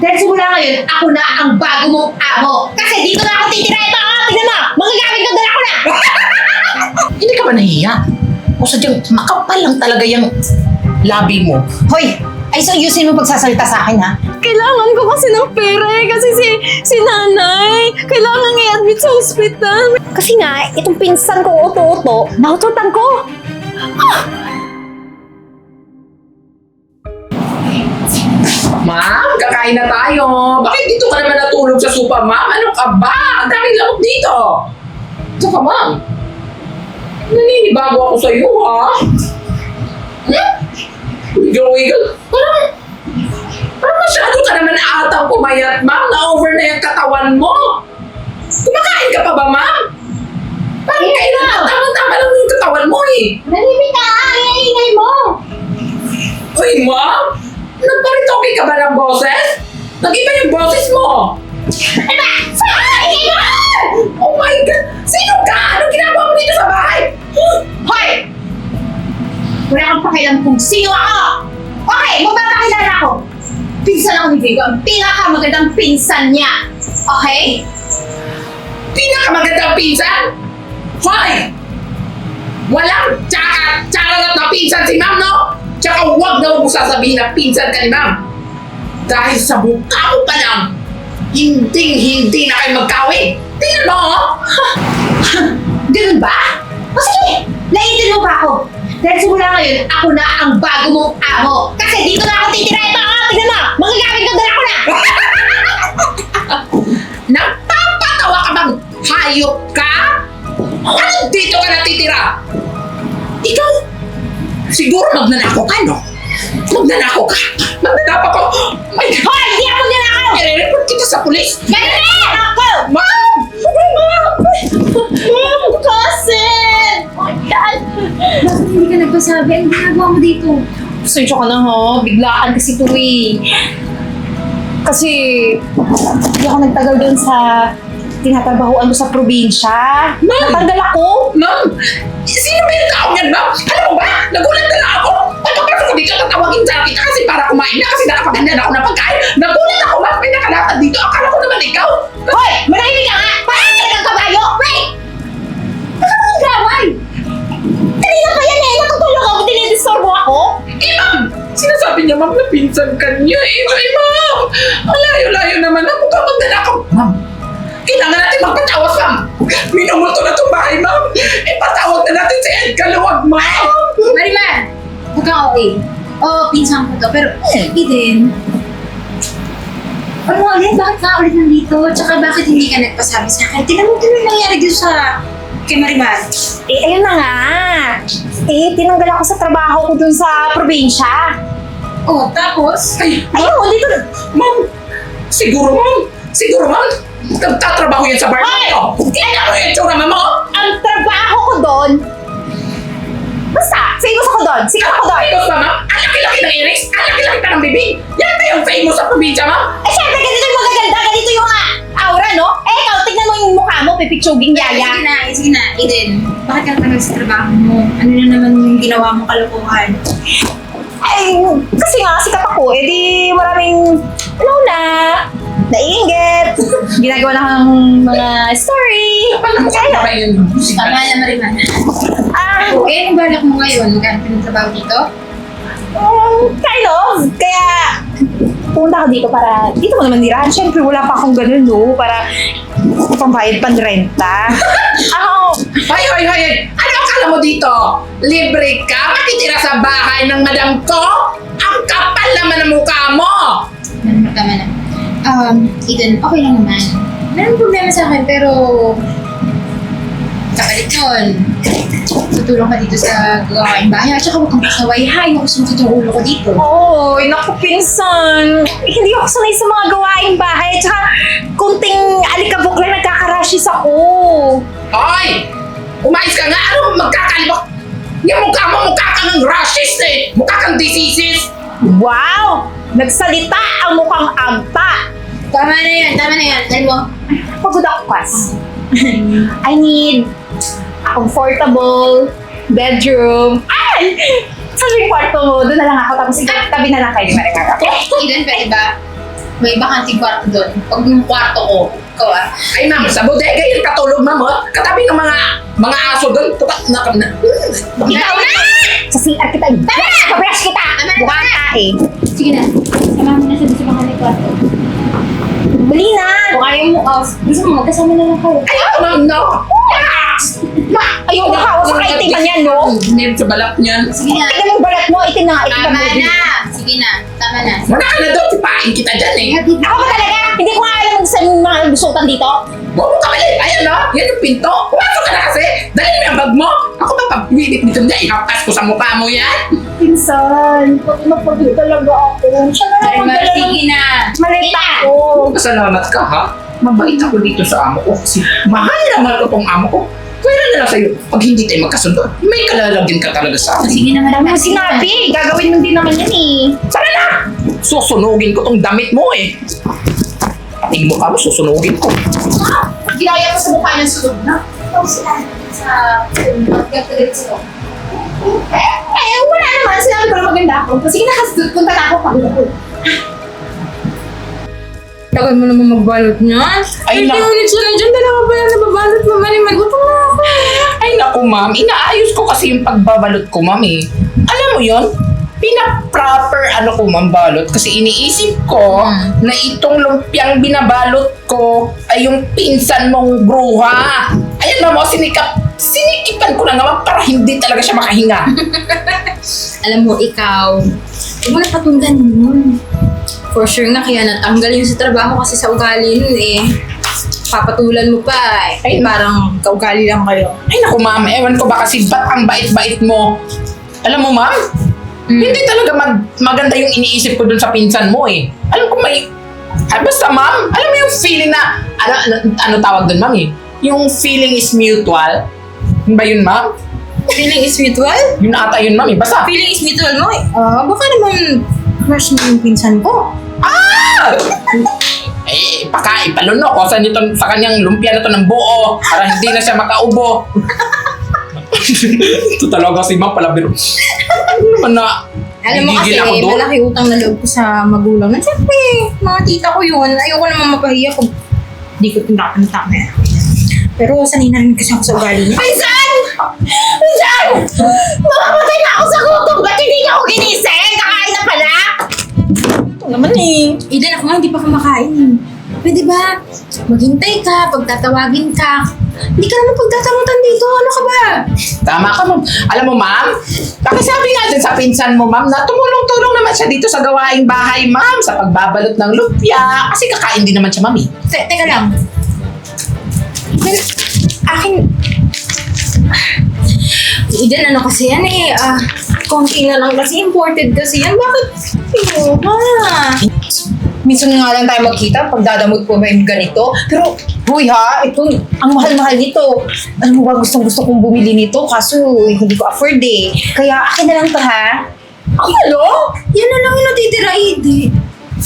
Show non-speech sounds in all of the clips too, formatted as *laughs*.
Dahil simula ngayon, ako na ang bago mong amo. Kasi dito na ako titira. Ito, oh, tignan mo. Magagamit ko, dala ko na. *laughs* Hindi ka ba nahiya? O sadyang makapal lang talaga yung labi mo. Hoy, ay so ayusin mo pagsasalita sa akin, ha? Kailangan ko kasi ng pera eh, kasi si, si nanay, kailangan i-admit sa ospital. Kasi nga, itong pinsan kong uto-uto, naututan ko. Ma'am, kakain na tayo. Bakit dito ka naman natulog sa sopa, ma'am? Ano ka ba? Ang daming lamok dito. Saka, ma'am. Naninibago ako sa iyo, ha? Hmm? Wiggle-wiggle. Parang, parang masyado ka naman atang pumayat, ma'am. Na-over na yung katawan mo. Kumakain ka pa ba, ma'am? Parang kailangan tama-tama lang yung katawan mo, eh. Nalimit ka, ingay mo. Uy, ma'am! Nagparitoke ka ba ng boses? Nag-iba yung boses mo! Ano? Saan? Ingay mo! Oh my God! Sino ka? Ano ginagawa mo dito sa bahay? Hoy! Wala kang pakialam kung sino ako! Okay, magpapakilala ako. Pinsan ako ni Vigo, ang pinakamagandang pinsan niya. Okay? Pinakamagandang pinsan? Hoy! Walang tsaka tsaka na pinsan si ma'am, no? Tsaka huwag na huwag mo sasabihin na pinsan ka ni ma'am. Dahil sa mo pa lang, hindi hindi na kayo magkawin. Tingnan mo, oh! *laughs* Ganun ba? O sige, naiintin mo ba ako? Dahil simula ngayon, ako na ang bago mong amo. Kasi dito na ako titira. Ito, oh, tignan mo. Magagamit ko, dala ko na. *laughs* Nagpapatawa ka bang hayop ka? Ano dito ka natitira? Ikaw, siguro magnanako ka, no? Magnanako ka. Magnanako ko. My God! Hoy, hindi ako nanakaw! I-report kita sa pulis. Ganun! Ako! Ma'am! Ma'am! Ma'am, cousin! Oh, God! Bakit hindi ka nagpasabi? Ang ginagawa mo dito? Pasensya ka na ha, biglaan kasi ito eh. Kasi, hindi ako nagtagal doon sa tinatrabahoan mo sa probinsya. Ma'am! Natanggal ako. Ma'am! Sino ba yung taong yan, ma'am? Alam mo ba? Nagulat na lang ako. Pagkapasok ko dito, tatawagin sa kita kasi para kumain na kasi nakapaganda na ako ng pagkain. Nagulat ako, ma'am. May nakalakad dito. Akala ko naman ikaw. Hoy! Manahimik ka nga! Parang ka ng kabayo! Wait! Baka mong gaway! Kanina pa yan eh! Natutulog ako! Dinidisturbo ako! Eh, ma'am! Sinasabi niya, ma'am, na pinsan ka niya. Eh, ay, ma'am! Ang layo-layo naman. Ang mukha magdanakaw. Ma'am, kailangan natin magpatawas, ma'am. Minumulto na itong bahay, ma'am. Ipatawag na natin si Edgar Luwag, ma'am. Mariman! Huwag kang okay. Oo, pinsan ko to. Pero, Eden, ano ulit? Bakit ka ulit nandito? Tsaka bakit hindi ka nagpasabi sa akin? Tingnan mo din yung nangyari dito sa kay Mariman. Eh, ayun na nga. Eh, tinanggal ako sa trabaho ko dun sa probinsya. Oh, tapos? Ay, Ayun, dito na. ma'am. Siguro, ma'am. Siguro, ma'am. Nagtatrabaho yan sa bar na ito. Tingnan mo yung tsura, oh. Ang trabaho ko doon, basta, famous ako doon. Sikat ako doon. Famous ba, ma'am? Ang laki-laki ng iris. Ang laki-laki pa ng bibig. Yan ba yung famous sa probinsya, ma'am? Eh, syempre, ganito yung magaganda. Ganito yung ah, aura, no? Eh, ikaw, tignan mo yung mukha mo, pipitsuging Sige yaya. na, sige na. Eden, bakit ka natagal sa trabaho mo? Ano na naman yung ginawa mong kalokohan? Ay, kasi nga, sikat ako. Eh, di maraming, ano na, naiingit. Ginagawa na akong mga story. Kaya ba yun? Tama na, Mariman. Ah, O, eh, ang balak mo ngayon? Magkano ka ng trabaho dito? um, kind of. Kaya, pumunta ako dito para, dito ko naman nirahan. Siyempre, wala pa akong ganun, no? Para, pambayad panrenta. *laughs* Ako, Hoy, hoy, hoy! hoy. Akala mo dito? Libre ka? Makitira sa bahay ng madam ko? Ang kapal naman ng mukha mo! Tama, tama na. Um, Eden, okay lang naman. Meron problema sa akin, pero... Kapalit nun. Tutulong ka dito sa gawain bahay. At saka huwag kang pasaway. Hay, naku, sumakit yung ulo ko dito. Oy, naku, pinsan. Eh, hindi ako sanay sa mga gawaing bahay. Tsaka, kunting alikabok lang nagkakarashis ako. Hoy! Umayos ka nga! Ano magkakalibok? Yung mukha mo, mukha kang racist eh! Mukha kang diseases! Wow! Nagsalita ang mukhang agta. Tama na yan, tama na yan. Alam mo, Pagod ako, Pas. *laughs* I need a comfortable bedroom. Ay! Sa yung kwarto mo, doon na lang ako. Tapos ikaw, tabi na lang kayo ni Maricar. Okay? Eden, pwede ba? may bakanting kwarto doon. Pag yung kwarto ko, ikaw ah. Ay ma'am, sa bodega yung katulog ma'am oh. Katabi ng mga mga aso doon. Tuka, na, na, Ikaw na! Sa CR kita. Tama! Pabrush kita! Na. ka eh. Sige na. Samahan mo na siya sa bakanting kwarto. Bali na! Kung ayaw mo, oh, gusto mo, magkasama na lang kayo. Ayaw ma'am, no. Ma, Ayaw na ka, sa kaitiman yan, no? Nip sa balat niyan. Sige na. Tingnan mo balat mo, itin na itin Tama na. na. Sige na. Tama na. Wala ka na doon, tipain kita dyan eh. Ako ba talaga? Hindi ko nga mga gusutan dito. Huwag mo kamali. Ayan no, yan yung pinto. Pumasok ka na kasi. Dali mo yung bag mo. Ako ba pagpilit dito niya, ihapas ko sa mukha mo yan. Pinsan, pag napagod talaga ako. Siya na lang magdala ng sige na. malit ako. Pasalamat ka ha. Mabait ako dito sa amo ko kasi mahal na mahal ko tong amo ko. Pwede na lang sa'yo. Pag hindi tayo magkasundo, may kalalagyan ka talaga sa akin. Sige na, madam. mo sinabi, gagawin mo din naman yan eh. Sana na! Susunugin ko tong damit mo eh. Pati mo ka mo, susunugin ko. Ginaya ko sa mukha niya sunod na. Ikaw sila. Sa pagkakagalit sila. Eh, wala naman. Sinabi ko na maganda ako. Sige na, kasi punta na ako pag ako. Tagal mo naman magbalot niyan. Ay, 30 na- minutes na dyan, dalawa pa yan nababalot mo. Mariman, gutom na ako. Ay naku ma'am, inaayos ko kasi yung pagbabalot ko ma'am eh. Alam mo yon pina-proper ano ko ma'am balot kasi iniisip ko na itong lumpiang binabalot ko ay yung pinsan mong bruha. Ayan ma'am, oh, sinikap, sinikipan ko na nga ma'am para hindi talaga siya makahinga. *laughs* Alam mo, ikaw, huwag mo na patunggan yun. For sure nga, kaya natanggal yun sa trabaho kasi sa ugali nun eh. Papatulan mo pa eh. Ay, parang kaugali lang kayo. Ay naku ma'am, ewan ko ba kasi ba't ang bait-bait mo? Alam mo ma'am, hindi talaga mag- maganda yung iniisip ko dun sa pinsan mo eh. Alam ko may... Ah, basta ma'am, alam mo yung feeling na... Ano, ano, ano tawag dun ma'am eh? Yung feeling is mutual. Yun ba yun ma'am? Feeling is mutual? Yun ata yun ma'am eh. Basta... Feeling is mutual mo eh. Ah, baka naman crush mo yung pinsan ko. Ah! *laughs* Eh, paka ipalunok ko sa, nito, sa kanyang lumpia na to ng buo para hindi na siya makaubo. *laughs* *laughs* Ito talaga si ma'am palabiro. Ano naman na... Alam mo kasi, nagigil ako doon? malaki utang na loob ko sa magulang. Na siyempre, mga tita ko yun. Ayoko naman mapahiya kung di ko tinatantak na yan. Pero sanay na rin kasi ako sa ugali niya. Pinsan! Pinsan! Mamamatay na ako sa gutom! Ba't hindi niya ako ginising? Kakain na pala! Ito naman eh. Ilan ako nga, hindi pa kumakain. Pwede ba? Maghintay ka, pagtatawagin ka. Hindi ka naman pagtatamutan dito. Ano ka ba? Tama ka, ma'am. Alam mo, ma'am, pakisabi nga din sa pinsan mo, ma'am, na tumulong-tulong naman siya dito sa gawaing bahay, ma'am, sa pagbabalot ng lupya. Kasi kakain din naman siya, ma'am, eh. Te- teka lang. Then, akin... *sighs* Eden, ano kasi yan eh. Ah, konti na lang kasi. Imported kasi yan. Bakit? Pinuha. Minsan nga lang tayo magkita pag dadamot ko may ganito. Pero, huy ha, ito, ang mahal-mahal nito. Alam mo ba, gustong gusto kong bumili nito kaso hindi ko afford eh. Kaya akin na lang to ha. Ano? Yan na lang yung natitira, Eden.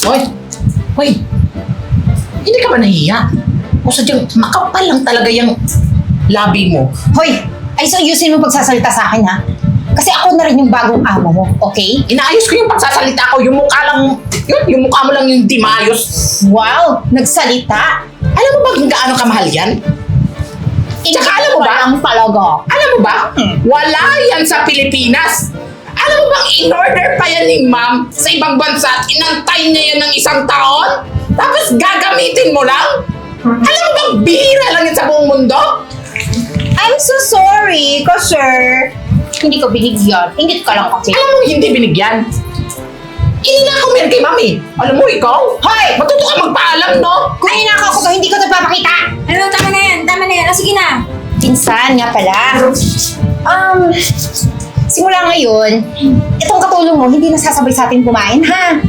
Hoy! Hoy! Hindi ka ba nahiya? O sadyang makapal lang talaga yung labi mo. Hoy, ay so ayusin mo pagsasalita sa akin ha. Kasi ako na rin yung bagong amo mo, okay? Inaayos ko yung pagsasalita ko, yung mukha lang, yun, yung mukha mo lang yung di maayos. Wow, nagsalita. Alam mo ba kung gaano kamahal yan? Tsaka alam mo ba? Walang talaga. Alam mo ba? Wala yan sa Pilipinas. Alam mo bang in-order pa yan ni ma'am sa ibang bansa at inantay niya yan ng isang taon? Tapos gagamitin mo lang? Alam mo bang bihira lang yan sa buong mundo? I'm so sorry, kasi hindi ko binigyan. Ingit ka lang kasi. Alam mo hindi binigyan. Ininakaw mo yan kay mami. Alam mo ikaw? Hoy! Matuto ka magpaalam, no? Kung inakaw ko to, hindi ko nagpapakita. Ano, tama na yan. Tama na yan. Ah, sige na. Pinsan nga pala. Um, simula ngayon, itong katulong mo, hindi nasasabay sa atin kumain, ha?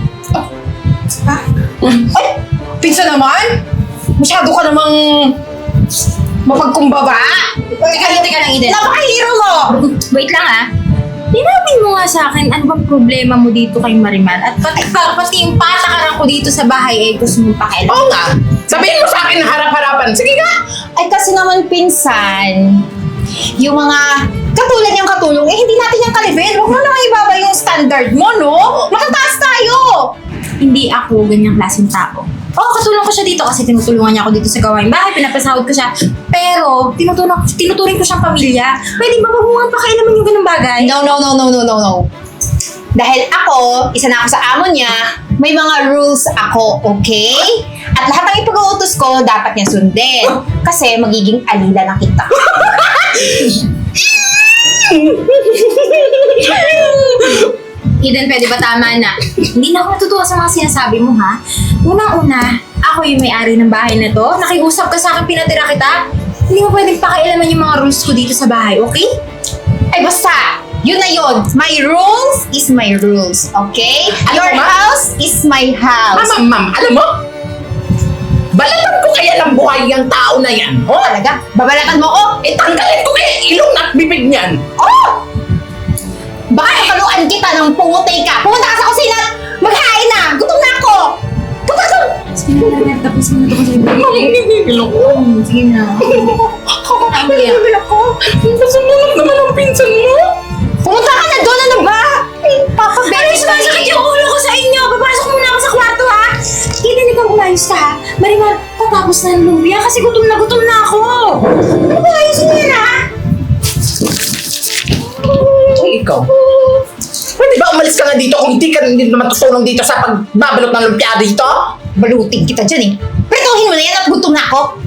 Ha? Ay, pinsan naman? Masyado ka namang mapagkumbaba. Teka teka lang, Eden. Napaka-hero mo! Wait lang ah. Tinamin mo nga sa akin ano bang problema mo dito kay Mariman at pati, pa, pati yung patakaran ko dito sa bahay ay gusto mong pakialam. Oo nga. Sabihin mo sa akin na harap-harapan. Sige nga. Ay kasi naman pinsan, yung mga katulad niyang katulong, eh hindi natin yung kalibin. Huwag mo naman ibaba yung standard mo, no? Matataas tayo! hindi ako ganyang klaseng tao. Oo, katulong ko siya dito kasi tinutulungan niya ako dito sa gawain bahay, pinapasahod ko siya. Pero, tinutulong, tinuturing ko siyang pamilya. Pwede ba wag mo nga pakialaman yung ganung bagay? No, no, no, no, no, no, no. Dahil ako, isa na ako sa amo niya, may mga rules ako, okay? At lahat ng ipag-uutos ko, dapat niya sundin. Kasi magiging alila na kita. *laughs* Eden, pwede ba tama na? Hindi na ako natutuwa sa mga sinasabi mo, ha? Unang-una, ako yung may-ari ng bahay na to. Nakiusap ka sa akin, pinatira kita. Hindi mo pwedeng pakialaman yung mga rules ko dito sa bahay, okay? Ay basta, yun na yun. My rules is my rules, okay? Alam Your mo, ma'am? house is my house. Ma'am, ma'am, alam mo? Balatan ko kaya ng buhay yung tao na yan. Oh, talaga? Babalatan mo ko? Eh, tanggalin ko kaya ilong at bibig niyan. Oh! Baka nakaluan kita ng pumutay ka. Pumunta ka sa kusina at maghain na. Gutom na ako. Punta ka. Sige na, Dad. Tapos mo ito kasi. Ako. Hmm, Sige na. Ako. Sumunod naman ang pinsan mo. Pumunta ka na doon. Ano ba? Ay, Papa Ano Betty. sumasakit yung ulo ko sa inyo? Papasok muna ako sa kwarto, ha? Eden, ikaw umayos ka, ha? Marimar, tatapos na ang lumpia kasi gutom na gutom na ako. Ano ba ayusin mo yan, ha? Ay, ikaw. Pwede ba umalis ka nga dito kung hindi ka hindi naman tutulong dito sa pagbabalot ng lumpia dito? Balutin kita dyan eh. Prituhin mo na yan at gutom na ako.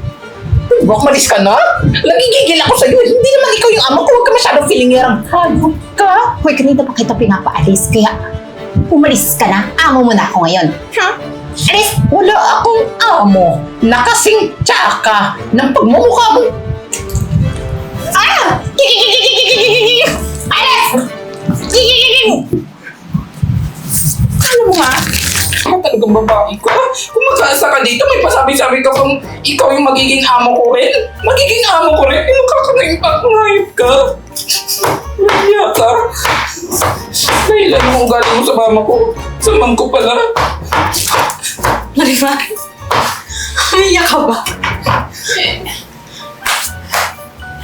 Pwede ba umalis ka na? Nagigigil ako sa'yo. Hindi naman ikaw yung amo ko. Huwag ka masyadong feeling yarang. Hayop ka. Hoy, kanina pa kita pinapaalis. Kaya, umalis ka na. Amo mo na ako ngayon. Ha? Alis! Wala akong amo. Nakasing tsaka ng pagmumukha mo. Ah! Alis! Ano mo nga? Ako talagang babae ko. Kung magkaasa ka dito, may pasabi-sabi ka kung ikaw yung magiging amo ko rin. Magiging amo ko rin. Yung kakanayin pa ngayip ka. Nahiya ka. Dahilan mo kung galing mo sa mama ko. Sa mam ko pala. Marimar, umiyak ka ba?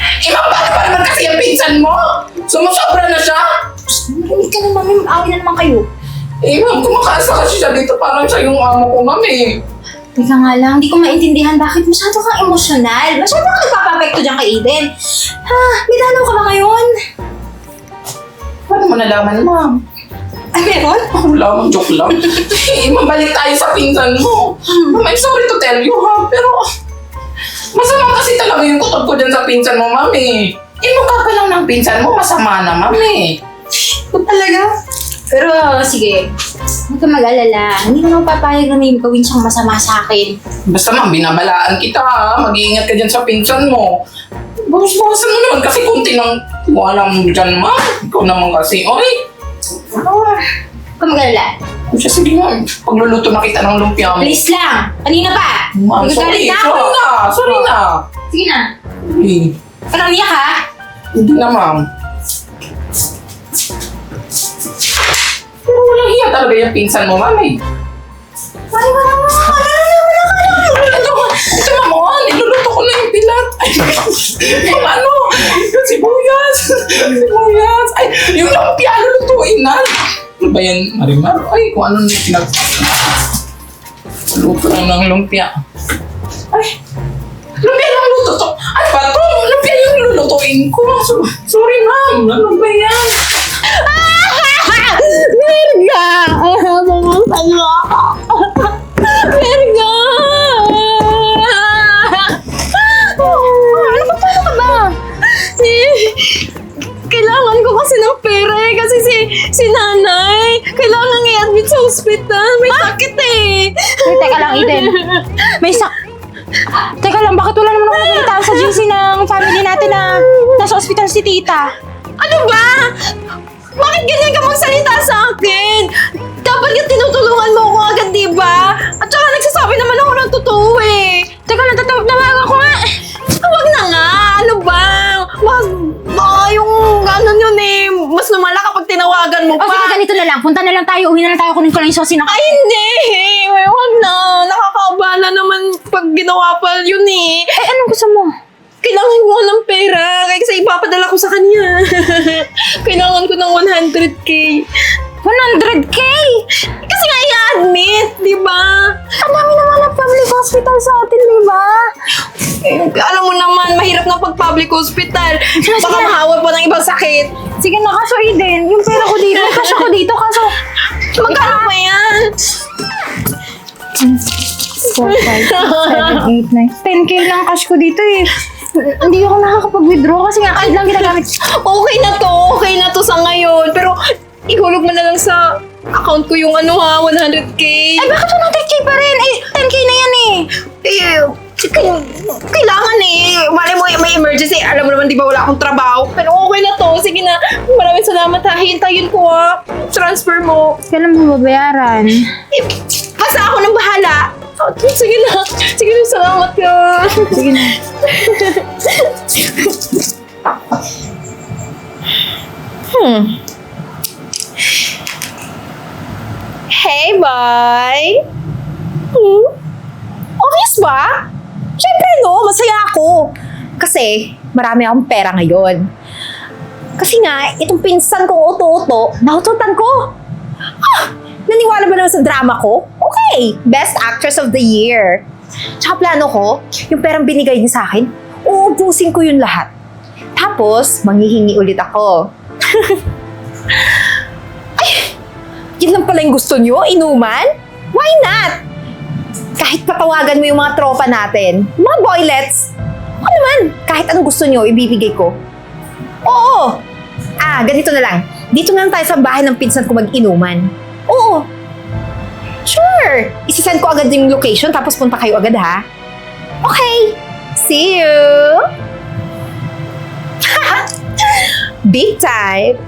Eh, ma'am, paano ba naman kasi ang pinsan mo? Sumusobra na siya? Hindi ka naman, may awin na naman kayo. Eh, ma'am, kung makaasa kasi siya dito, parang siya yung amo ko, ma'am eh. Teka nga lang, hindi ko maintindihan bakit masyado kang emosyonal. Masyado kang nagpapapekto dyan kay Eden. Ha, may dalaw ka ba ngayon? Paano mo nalaman, ma'am? Ay, meron? Ako lamang, joke lang. *laughs* eh, mabalik tayo sa pinsan mo. Ma'am, I'm sorry to tell you, ha, pero... Masama kasi talaga yung kutob ko dyan sa pinsan mo, ma'am eh. Eh, mukha pa lang ng pinsan mo, masama na, ma'am eh. Talaga? Pero, sige. Huwag ka mag-alala. Hindi ko naman papayag na may gawin siyang masama sa akin. Basta ma'am, binabalaan kita, ha. Mag-iingat ka dyan sa pinsan mo. Bawas-bawasan mo naman kasi kunti ng wala mo dyan, ma'am. Ikaw naman kasi, oy. Huwag mag-alala. Siya, sige nga. Pagluluto na kita ng lumpia mo. Please lang. Kanina pa. Ma'am, sorry. na ako. Sorry na. Sorry na. Sige na. Eh, Parang iyak ha? Hindi na, ma'am. Pero walang hiya talaga yung pinsan mo, ma'am eh. Wala, wala, wala. Wala, wala, wala, wala. Ito, ito ma'am, oh, niluluto ko na yung pilat. Ay, yung ano, yung sibuyas. sibuyas. Ay, yung lumpia, lulutuin na. Ano ba yan, Marimar? Ay, kung ano yung pinag... Luto na ng lumpia. Ay, lumpia lang luto to. Ano ba? Lumpia yung lulutuin ko. So- Sorry, ma'am. Ano ba yan? *laughs* Merga! Pumuntan mo ako! Merga! *laughs* ospital. May sakit eh. Ay, teka lang, Eden. May sak... Teka lang, bakit wala naman ako nabalitaan sa GC ng family natin na nasa ospital si tita? Ano ba? Bakit ganyan ka magsalita sa akin? Dapat nga tinutulungan na lang. Punta na lang tayo, uwi na lang tayo, kunin ko lang yung sosi ng... Ay, hindi! Ay, Huwag na! Nakakaabala naman pag ginawa pa yun eh. Eh, anong gusto mo? Kailangan ko ng pera. Kaya kasi ipapadala ko sa kanya. *laughs* Kailangan ko ng 100k. 100k! Kasi nga i-admit, di ba? Ang dami naman ng public hospital sa atin, di ba? Eh, alam mo naman, mahirap na pag public hospital. Baka sige. mahawal pa ng ibang sakit. Sige na, kaso Eden, yung pera ko dito, cash ako dito, kaso... Magkano pa yan? 4, 5, 6, 7, 8, 9, 10k lang cash ko dito eh. Hindi ako nakakapag-withdraw kasi nga kahit lang ginagamit. Okay na to, okay na to sa ngayon. Pero ihulog mo na lang sa account ko yung ano ha, 100k. Ay, bakit 100k pa rin? Eh, 10k na yan eh. Eh, kay- kailangan eh. Malay mo, may emergency. Alam mo naman, di ba, wala akong trabaho. Pero okay na to. Sige na. Maraming salamat ha. Hintayin ko ha. Transfer mo. Kailan mo babayaran? Eh, basta ako nang bahala. Oh, sige na. Sige na, salamat ka. Sige na. Hmm. Hey, boy! Hmm? Obvious ba? Siyempre, no. Masaya ako. Kasi, marami akong pera ngayon. Kasi nga, itong pinsan kong uto-uto, naututan ko. Ah! Naniwala ba naman sa drama ko? Okay, Best Actress of the Year. Tsaka plano ko, yung perang binigay niya sa akin, uubusin ko yun lahat. Tapos, manghihingi ulit ako. *laughs* Yun lang pala yung gusto nyo? Inuman? Why not? Kahit patawagan mo yung mga tropa natin, mga boylets, ano naman, kahit anong gusto nyo, ibibigay ko. Oo! Ah, ganito na lang. Dito na lang tayo sa bahay ng pinsan ko mag-inuman. Oo! Sure! Isisend ko agad yung location tapos punta kayo agad ha. Okay! See you! *laughs* Big time!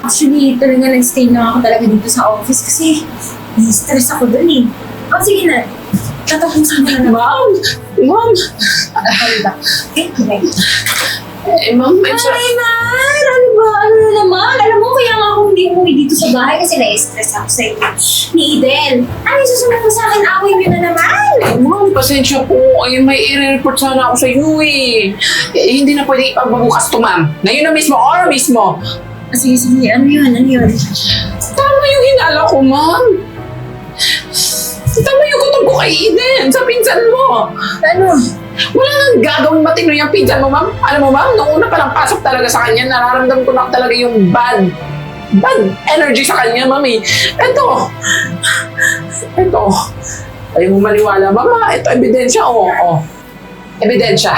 Actually, talaga nag-stay lang ako talaga dito sa office kasi stress ako dun eh. Oh, sige na. Tatapusin ko na naman. Ma'am! Ma'am! Eh, okay. Eh, ma'am, may sa... Ay, Mar! Ano ba? Ano na naman? Alam mo, kaya nga ako hindi umuwi dito sa bahay kasi na-stress ako sa inyo. Ni Eden. Ano yung susunod mo sa akin? Away nyo na naman! Ma'am, pasensya po. Ay, may i-report sana ako sa iyo eh. eh. Hindi na pwede ipagbabukas to, ma'am. Ngayon na mismo, or mismo. Ah, sige, sige. Ano yun? Ano yun? Tama yung hinala ko, ma'am. Tama yung gutom ko kay Eden, sa pinsan mo. Ano? Wala nang gagawin matino yung pinsan mo, ma'am. Alam mo, ma'am, nung una pa lang pasok talaga sa kanya, nararamdaman ko na talaga yung bad, bad energy sa kanya, ma'am eh. Ito, ito, ayaw mo maniwala, mama, ito, ebidensya, oo, oh, oh. Ebidensya.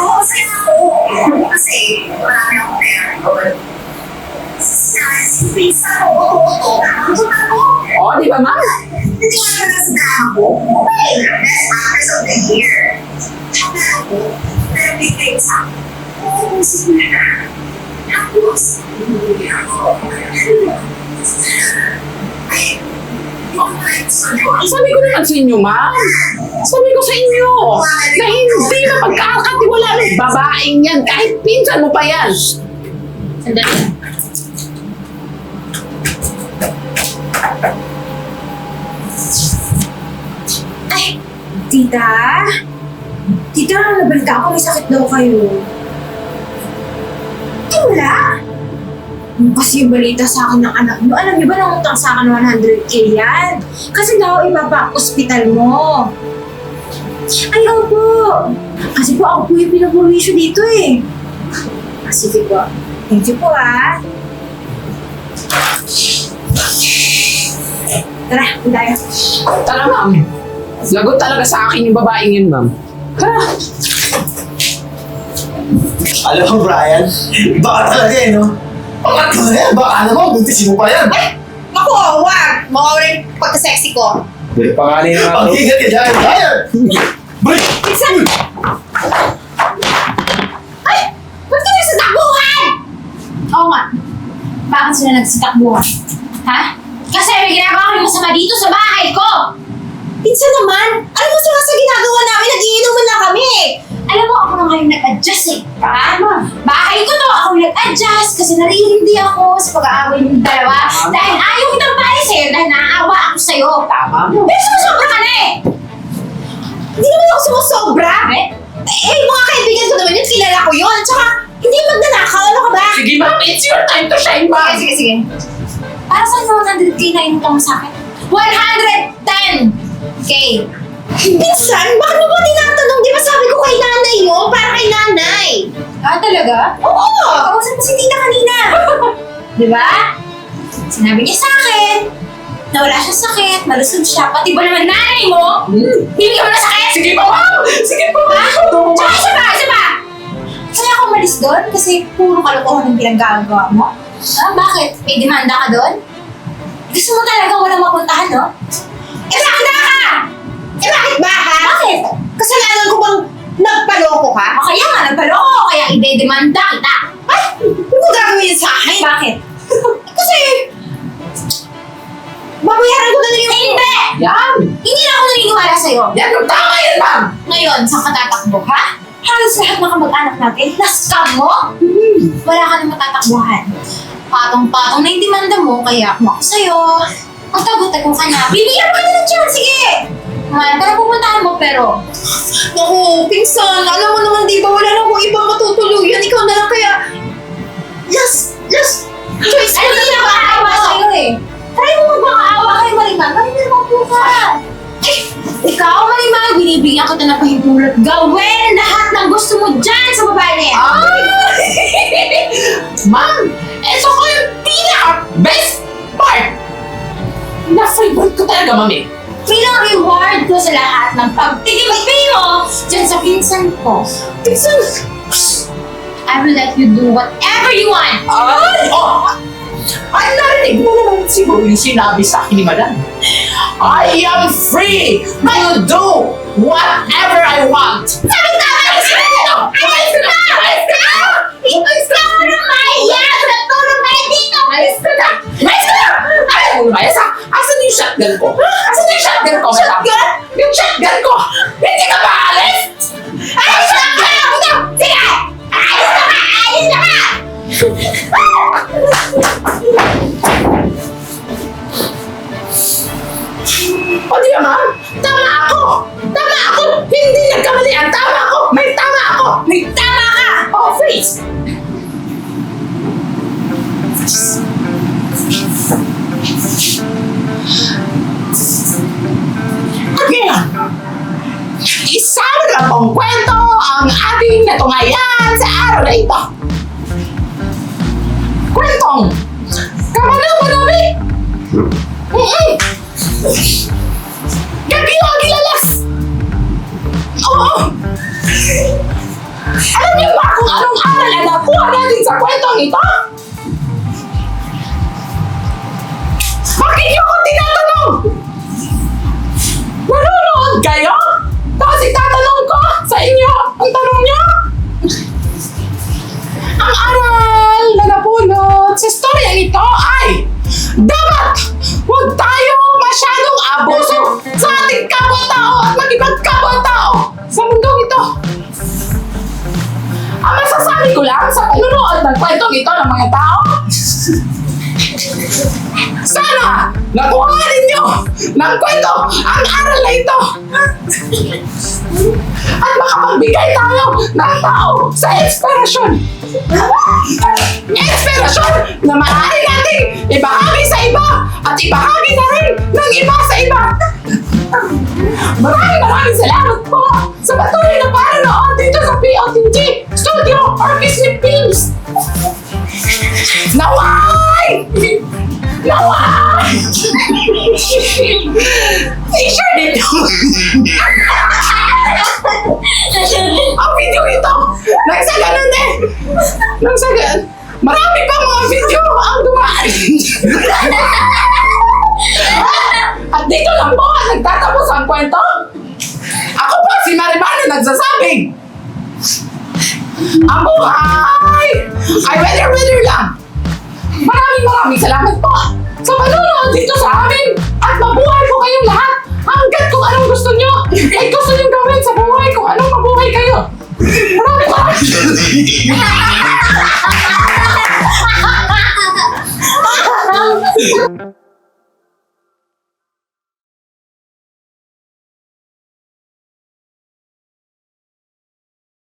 Oo, kasi ako. Kasi marami akong pera doon. Sa pinsan ko, ako. Oo, di ba, ma'am? Hindi nga sa drama ko. Okay, best actress of the year. Tsaka ako, thing sa akin. Oo, sige na. Tapos, umuwi ako. Ay, sorry. Sabi ko naman sa inyo, ma'am. Sabi ko sa inyo, na hindi na pagkakatiwala ng babaeng yan, kahit pinsan mo pa yan. Sandali. Ay! Tita? Tita, nabalita ako may sakit daw kayo. Ay, wala! Yung kasi yung balita sa akin ng anak mo, alam niyo ba nangutang sa akin 100k yan? Kasi daw ipapa-hospital mo. Ay, opo. Kasi po ako po yung pinaprovisyo dito eh. Ah, Sige po. Thank you po ah. Tara, tayo. Tara, ma'am. Lagot talaga sa akin yung babaeng yun, ma'am. Tara. Alam mo, Brian, baka talaga eh, no? Baka talaga yan, baka naman, buntisin mo pa yan. Naku, wag! Mawawala yung pagka-sexy ko. Dali pangalan yung mga Pag-ingat ka dyan, Brian! Boy! Pinsan! Ay! Ba't ka nagsatakbuhan? Oo nga. Bakit sila nagsitakbuhan? Ha? Kasi may ginagawa kami masama dito sa bahay ko! Pinsan naman! Alam mo sa sa ginagawa namin, nagiinuman na kami! Alam mo, ako na ngayon nag-adjust eh. Ha? Bahay ko to, ako nag-adjust kasi naririndi ako sa pag-aaway ng dalawa. Dahil ayaw kitang bahay sa'yo dahil naaawa ako sa'yo. Tama mo. Pero sumusobra ka na eh! Hindi naman ako sumusobra! Eh? Eh, mga kaibigan ko naman yun, kilala ko yun. Tsaka, hindi magnanakaw, ano ka ba? Sige ma'am, it's your time to shine ma'am. Sige, sige. Para saan yung 100k na inutang mo sa akin? 110k! Pinsan, bakit mo ba tinatanong? Di ba sabi ko kay nanay yun? Para kay nanay. Ah, talaga? Oo! Kausap mo si tita kanina. *laughs* Di ba? Sinabi niya sa akin na wala siya sakit, malusog siya, pati ba naman nanay mo? Hmm. Bibigyan mo na sakit! Sige pa ma'am! Sige pa ma'am! Tsaka isa pa, isa pa! Kaya ako umalis doon kasi puro kalokohan ang pinaggagawa mo. Ah, bakit? May demanda ka doon? Gusto mo talaga walang mapuntahan, no? Eh, bakit ka? Eh, bakit ba, ha? Bakit? Kasalanan ko bang nagpaloko ka? O kaya nga, nagpaloko, kaya ide-demanda kita. Ay, ano mo gagawin sa akin? Bakit? *laughs* Kasi, babayaran ko na lang yung... Hindi! Yan! Hindi na ako naniniwala sa'yo. Yan ang tama yan ma'am! Ngayon, saan ka tatakbo, ha? Halos lahat ng kamag-anak natin, na-scam mo? *laughs* Wala ka na matatakbuhan. Patong-patong na yung demanda mo, kaya kung ako sa'yo, magtago-tago ka na. Bibigyan mo ka na ng chance, sige! Kumain ka na pupuntahan mo, pero Naku, pinsan, alam mo naman di ba wala na akong ibang matutuluyan. Ikaw na lang kaya... Last, last choice ko ano na na lang nakakaawa ako. sa'yo eh? Try mo magmakaawa kay Marimar, Marimar po ka! Eh, ikaw, Marimar, binibigyan kita ng pahintulot. Gawin lahat ng gusto mo dyan sa babae na yan. Ma'am, ito ko yung pinaka-best part! Na-favorite ko talaga, mami. Bilang reward ko sa lahat ng pagtitibay mo dyan sa pinsan ko. Pinsan, I will let you do whatever you want. Ay! Oh! Ay, narinig mo naman siguro yung sinabi sa akin ni Madam. I am free to do whatever I want. Sabi tama! Ayos ka! Ayos ka! Ayos ka! Tulong na yan! Tulong na yan dito! Ayos ka na! Ayos ka na! Ayaw mo na ayos ha? Asan yung shotgun ko? Asan yung shotgun ko? Shotgun? Yung shotgun ko! Hindi ka ba alis? Ayos ka! Ayos ka! Sige! Ayos ka ba? Ayos ka ba? O di ba, ma'am? Tama ako! Tama ako! Hindi nagkamali ang tama ako! May tama ako! May tama ka! Oh, face! Okay. Isa na pong kwento ang ating natungayan sa araw na ito. Kwentong Kamalaw Manami! Mm-mm! Gabi o gilalas! Oo! Alam niyo ba kung anong aral ang nakuha natin sa kwentong ito? Bakit niyo ako tinatanong? Nanonood kayo? Tapos itatanong ko sa inyo ang tanong niyo? Ang aral na napulot sa storyang ito ay dapat huwag tayo masyadong abuso sa ating kapwa-tao at magipagkapwa-tao sa mundong ito. Ang masasabi ko lang sa panunood ng kwentong ito ng mga tao, sana nakuha ninyo ng kwento ang aral na ito. At makapagbigay tayo ng tao sa inspirasyon. Inspirasyon na maaari nating ibahagi sa iba at ibahagi na rin ng iba sa iba. Maraming maraming salamat po sa patuloy na panonood dito sa POTG Studio Orchestra Films. Naway! Naway! T-shirt ito! Ang video ito! Nagsaganon eh! Nagsagan! Marami pa mga video ang dumaan! At dito lang po nagtatapos ang kwento. Ako po si Marimar na nagsasabing, ang buhay ay weather-weather lang. Maraming maraming salamat po sa panonood dito sa amin at mabuhay po kayong lahat hanggat kung anong gusto nyo ay gusto nyo gawin sa buhay kung anong mabuhay kayo. Maraming maraming *laughs*